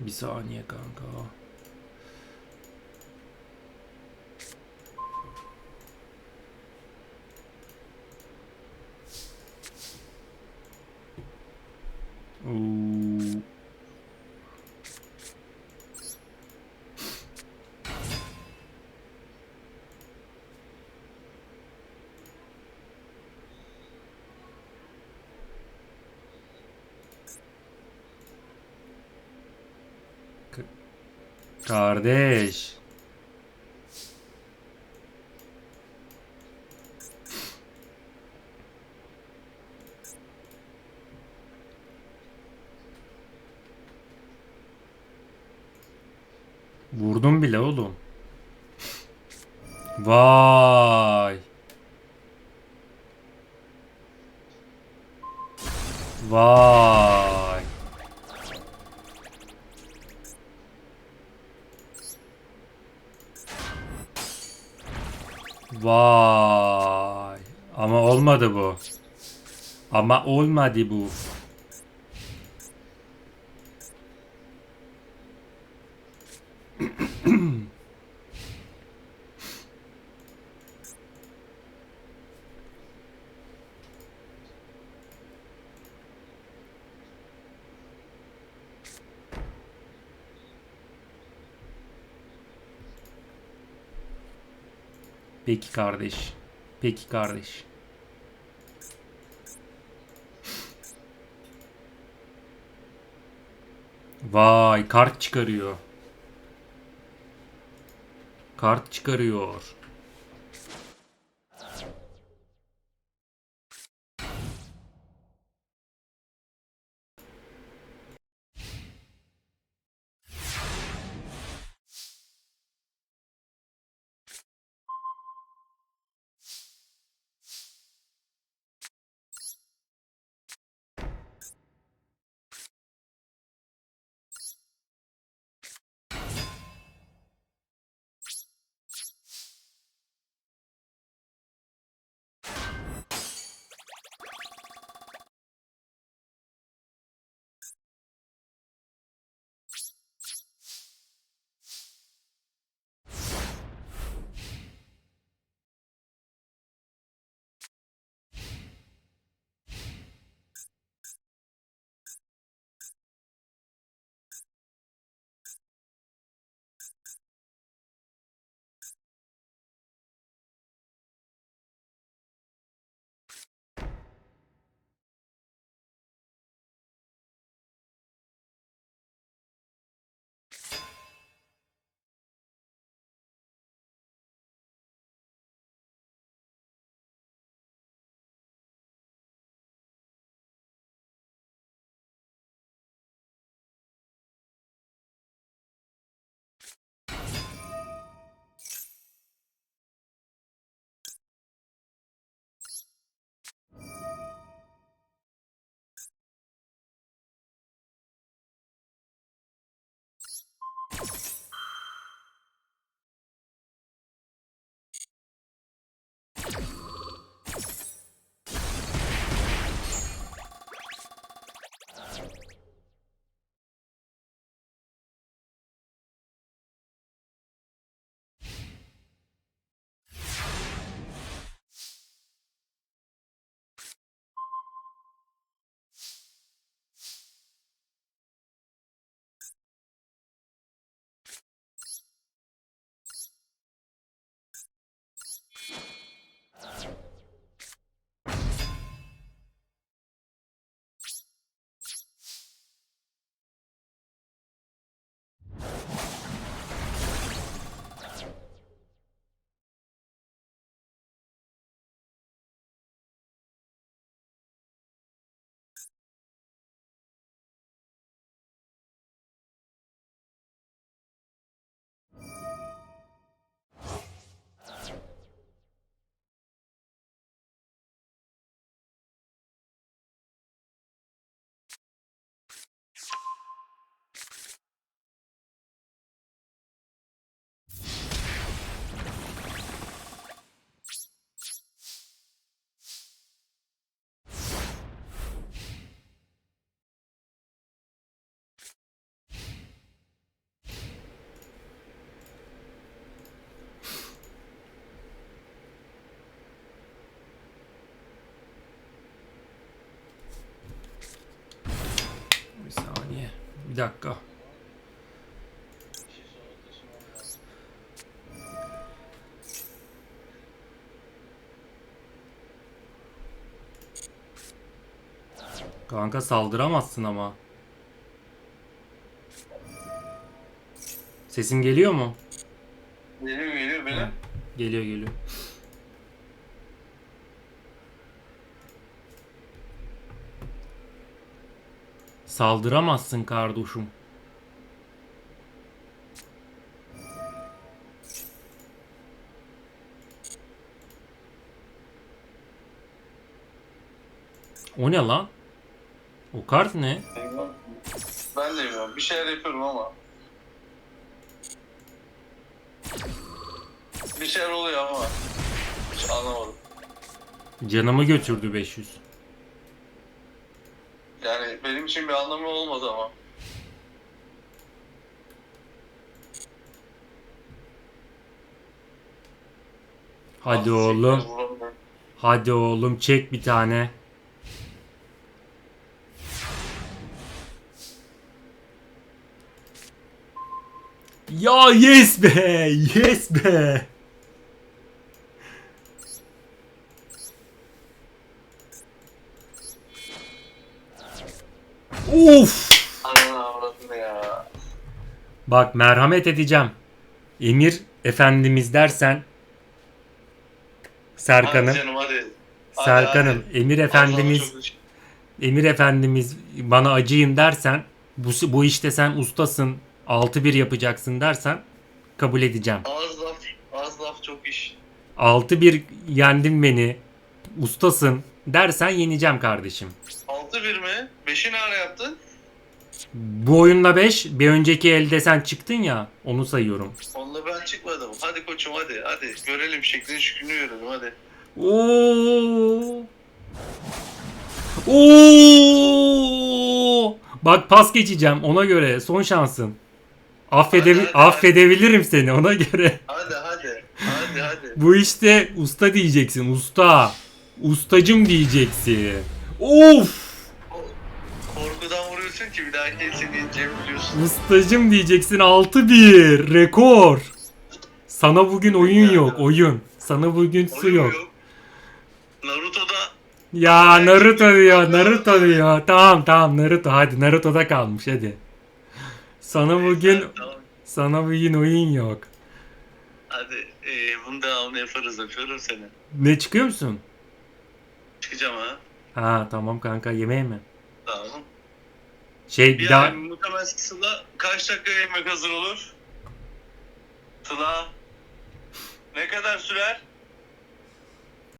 Bir saniye Kardeş. Vurdum bile oğlum. Vay. Vay. Vay. Ama olmadı bu. Ama olmadı bu. Peki kardeş. Peki kardeş. Vay kart çıkarıyor. Kart çıkarıyor. Bir dakika. Kanka saldıramazsın ama. Sesim geliyor mu? Geliyor geliyor benim. Geliyor geliyor. Saldıramazsın kardeşim. O ne lan? O kart ne? Ben de bilmiyorum. Bir şeyler yapıyorum ama. Bir şeyler oluyor ama. Hiç anlamadım. Canımı götürdü 500. Benim için bir anlamı olmadı ama. Hadi Ah, oğlum. Hadi oğlum çek bir tane. Ya yes be! Yes be! Uf! Ananı avradını ya. Bak merhamet edeceğim. Emir Efendimiz dersen Serkan'ım, Hadi canım hadi. Hadi, Serkan'ım, hadi. Emir Allah'ım Efendimiz çok. Emir Efendimiz bana acıyın dersen bu, bu işte sen ustasın 6-1 yapacaksın dersen kabul edeceğim. Az laf, az laf çok iş. 6-1 yendin beni ustasın dersen yeneceğim kardeşim. 6-1 mi? 5'i ne ara yaptın? Bu oyunda 5 bir önceki elde sen çıktın ya onu sayıyorum. Onunla ben çıkmadım. Hadi koçum hadi. Hadi görelim şeklini şükrünü görelim hadi. Oo. Oo. Bak pas geçeceğim ona göre son şansın. Affedebi Hadi, hadi, affedebilirim seni ona göre. Hadi hadi. Hadi hadi. Bu işte usta diyeceksin usta. Ustacım diyeceksin. Of! Vuruyorsun ki bir daha el seni biliyorsun. Ustacım diyeceksin 6-1 rekor. Sana bugün oyun yok oyun. Sana bugün su Oyun yok. Naruto'da Ya Naruto diyor Naruto diyor. Tamam tamam Naruto hadi Naruto'da kalmış hadi. Sana bugün Tamam. sana bugün oyun yok. Hadi e, bunu devamını yaparız öpüyorum seni. Ne çıkıyor musun? Çıkacağım ha. Ha tamam kanka yemeğe mi? Tamam. Şey bir Bir daha muhtemelen Sıla kaç dakika yemek hazır olur? Sıla ne kadar sürer?